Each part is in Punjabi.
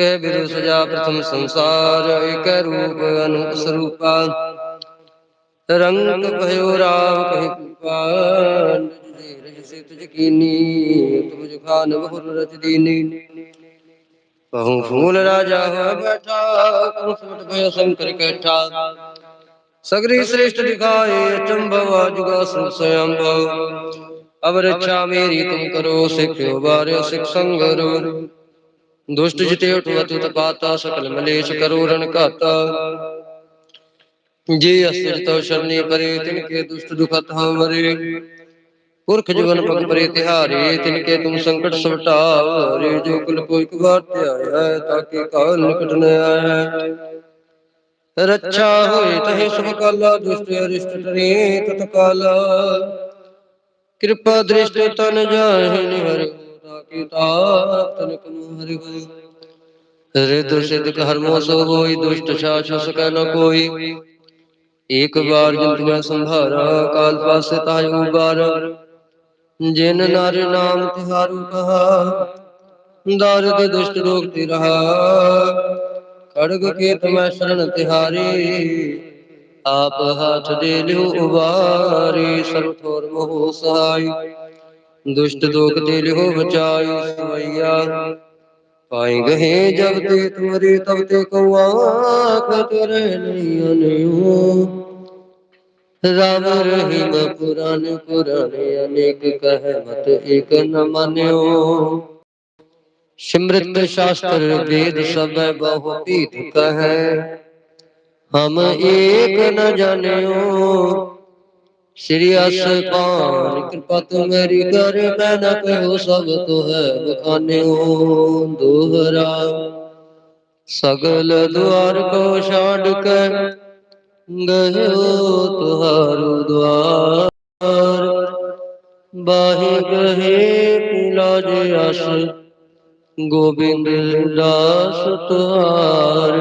के बिरु सजा प्रथम संसार एक रूप अनुप स्वरूपा। रंग भयो राव कहि कृपा। से तुझ कीनी तुझ खान बहुर रच दीनी। बहु फूल राजा हो बैठा कंसवट भय शंकर कैठा। सगरी श्रेष्ठ दिखाए चंभव जुगा संशयम भव अब रक्षा मेरी तुम करो, सिख बार सिख संगरो। ਦੁਸ਼ਟ ਜਿਤੇ ਉਠਵਤ ਤਪਾਤਾ ਸਕਲ ਮਲੇਸ਼ ਕਰੋ ਰਨ ਘਾਤਾ ਜੇ ਅਸਰ ਤੋ ਸ਼ਰਨੀ ਪਰੇ ਤਿਨ ਕੇ ਦੁਸ਼ਟ ਦੁਖਤ ਹਉ ਮਰੇ ਪੁਰਖ ਜੁਗਨ ਪਗ ਪਰੇ ਤਿਹਾਰੇ ਤਿਨ ਕੇ ਤੁਮ ਸੰਕਟ ਸਵਟਾਵ ਰੇ ਜੋ ਕੁਲ ਕੋ ਇਕ ਵਾਰ ਧਿਆਇਆ ਤਾਕੇ ਕਾਲ ਨਿਕਟ ਨ ਆਇਆ ਰੱਛਾ ਹੋਏ ਤਹੇ ਸੁਖ ਕਾਲਾ ਦੁਸ਼ਟ ਅਰਿਸ਼ਟ ਟਰੇ ਤਤ ਕਾਲਾ ਕਿਰਪਾ ਦ੍ਰਿਸ਼ਟ ਤਨ ਜਾਹਿ ਨਿਹਰ ਤਾਕੇ ਤਾਪ ਤਨ ਕਮੁ ਹਰਿ ਹਰਿ ਰਿਦ ਸਿਧ ਹਰਮੋ ਸੋ ਹੋਈ ਦੁਸ਼ਟ ਛਾਛ ਸਕੈ ਨ ਕੋਈ ਏਕ ਬਾਰ ਜੰਤ ਮੈਂ ਸੰਭਾਰਾ ਕਾਲ ਪਾਸੇ ਤਾਹਿ ਉਬਾਰ ਜਿਨ ਨਰ ਨਾਮ ਤਿਹਾਰੂ ਕਹਾ ਦਾਰਦ ਦੁਸ਼ਟ ਰੋਗ ਤੇ ਰਹਾ ਖੜਗ ਕੇਤ ਮੈਂ ਸ਼ਰਨ ਤਿਹਾਰੀ ਆਪ ਹਾਥ ਦੇ ਲਿਓ ਉਬਾਰੀ ਸਰਬ ਠੋਰ ਮੋਹ ਸਹਾਈ दुष्ट दोख ते लिहो बचायो सुमैया पाई गहे जब ते तुम्हारी, तब ते राम रहीम पुराण पुराने अनेक कह मत एक न मान्यो। सिमृत शास्त्र वेद सब बहुपीठ कह हम एक न जाने श्री असकान कृपा तुम्हारी कर मैना पे कहो सब तो है दोहरा। सगल द्वार को छाड़ कर गए तुहारो द्वार। बाहे गहे पुला जे आस, गोविंद दास तुहार।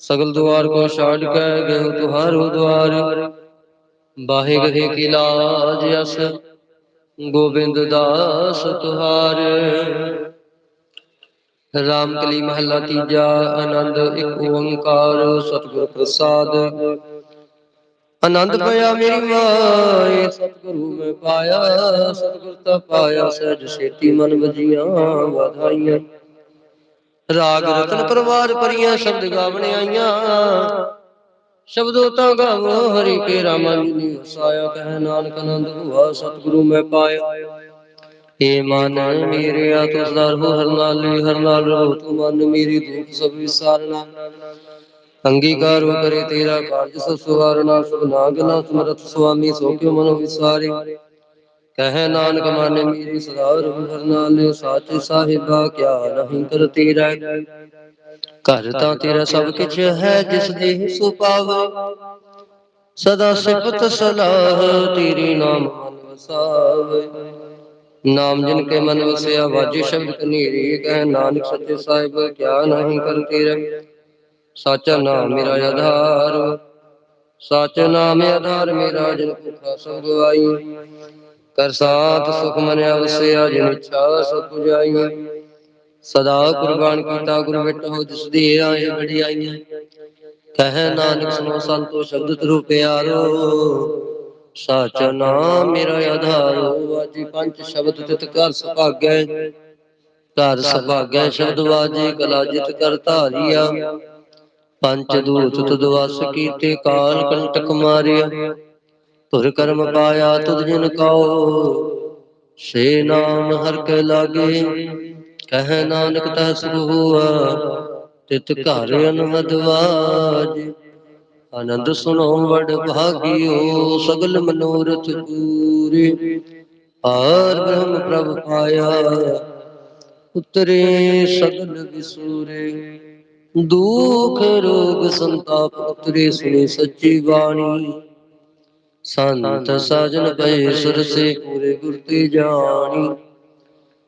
सगल द्वार को छाड़ कर गए तुहारो द्वार। ਗਹੇ ਕੀ ਲਾਜ, ਅਸ ਗੋਬਿੰਦ ਦਾਸ ਤੁਹਾਰ। ਰਾਮ ਕਲੀ ਮਹੱਲਾ ਤੀਜਾ, ਆਨੰਦ ਇੱਕ ਓੰਕਾਰ, ਸਤਿਗੁਰ ਪ੍ਰਸਾਦ। ਆਨੰਦ ਪਿਆ ਮੇਰੀ ਮਾਏ, ਸਤਿਗੁਰੂ ਮੈਂ ਪਾਇਆ, ਸਤਿਗੁਰ ਤਾ ਪਾਇਆ, ਸਹਿਜ ਸੇਤੀ ਮਨ ਵਜੀਆਂ ਵਧਾਈਆਂ। ਰਾਗ ਰਤਨ ਪਰਵਾਰ ਪਰੀਆਂ ਸ਼ਬਦ ਗਾਵਣ ਆਈਆਂ। ਸ਼ਬਦੋ ਤਾਂ ਗਾਵੋ, ਹਰੀ ਕੇ ਰਾਮਾਨੁਜੀ ਵਸਾਇਆ, ਕਹਿ ਨਾਨਕ ਆਨੰਦ ਹੁਆ ਸਤਿਗੁਰੂ ਮੈਂ ਪਾਇਆ। ਏ ਮਨ ਮੇਰੇ ਆ ਤੁਸ ਦਰ ਹਰ ਨਾਲ ਹਰ ਨਾਲ ਰਹੋ ਤੂੰ ਮਨ ਮੇਰੀ ਦੁਖ ਸਭ ਵਿਸਾਰਨਾ। ਅੰਗੀਕਾਰੋ ਕਰੇ ਤੇਰਾ ਕਾਰਜ ਸਭ ਸੁਵਾਰਨਾ ਸੁਭ ਨਾਗਨਾ, ਸਮਰਥ ਸੁਆਮੀ ਸੋ ਕਿਉ ਮਨੋ ਵਿਸਾਰੇ। ਕਹੈ ਨਾਨਕ ਮਨ ਮੇਰੀ ਸਦਾ ਰਹੋ, ਹਰ ਨਾਲ ਸਾਚ ਸਾਹਿਬਾ, ਕਿਆ ਨਹੀਂ ਕਰ ਤੇਰਾ ਘਰ ਤਾਂ ਤੇਰਾ ਸਭ ਕਿਛ ਹੈ ਜਿਸ ਦੇ ਸੁਪਾਵੇ ਸਦਾ ਸਿਫਤ ਸਲਾਹ ਤੇਰੀ ਨਾਮ ਮਨ ਵਸਾਵੇ। ਨਾਮ ਜਿਨ ਕੇ ਮਨ ਵਸਿਆ ਵਾਜੇ ਸ਼ਬਦ ਕਨੀਰੀ ਕਹਿ ਨਾਨਕ ਸੱਚੇ ਸਾਹਿਬ ਕਿਆ ਨਹੀਂ ਕਰ ਤੇਰਾ। ਸਾਚਾ ਨਾਮ ਮੇਰਾ ਆਧਾਰ। ਸਚ ਨਾਮ ਆਧਾਰ ਮੇਰਾ ਜਿਨ ਭੁਖਾ ਸਭ ਗਵਾਈ। ਕਰ ਸਾਥ ਸੁਖ ਮਨ ਵਸਿਆ ਜਿਨ ਇੱਛਾ ਸਭ ਪੁਜਾਈ। ਸਦਾ ਕੁਰਬਾਨ ਕੀਤਾ, ਗੁਰ ਵਿਟੋ ਜਿਸ ਦੀ ਆਏ ਬੜਿਆਈਆਂ ਕਹਿ ਨਾਨਕ ਸੁਨੋ ਸੰਤੋ ਸ਼ਬਦ ਤਰੂ ਪਿਆਰੋ। ਸਾਚਾ ਨਾਮ ਮੇਰਾ ਆਧਾਰੋ ਅਜੀ ਪੰਜ ਸ਼ਬਦ ਤਿਤ ਕਰ ਸੁਭਾਗੈ। ਘਰ ਸੁਭਾਗੈ ਸ਼ਬਦ ਵਾਜੀ, ਕਲਾ ਜਿਤ ਕਰ ਧਾਰੀਆ। ਪੰਜ ਦੂਤ ਤੁਧ ਕੀਤੇ, ਕਾਲ ਕੰਟਕ ਮਾਰਿਆ। ਤੁਰ ਕਰਮ ਪਾਇਆ ਤੁਧ ਜਿਨ ਕਉ ਸੇ ਨਾਮ ਹਰ ਕੇ ਲਾਗੇ। ਕਹਿ ਨਾਨਕ ਤਹ ਸੁਖ ਹੁਆ ਤਿਤ ਘਰ ਅਨਹਦ ਵਾਜ। ਆਨੰਦ ਸੁਨੋ ਵਡ ਭਾਗਿਓ, ਸਗਲ ਮਨੋਰਥ ਪੂਰੇ। ਆਰ ਬ੍ਰਹਮ ਪ੍ਰਭ ਪਾਇਆ ਉਤਰੇ ਸਗਲ ਵਿਸੂਰੇ। ਦੁਖ ਰੋਗ ਸੰਤਾਪ ਉਤਰੇ ਸੁਨੇ ਸੱਚੀ ਬਾਣੀ। ਸੰਤ ਸਾਜਨ ਪਏ ਸੁਰ ਸੇ ਪੂਰੇ ਗੁਰ ਤੇ ਜਾਣੀ।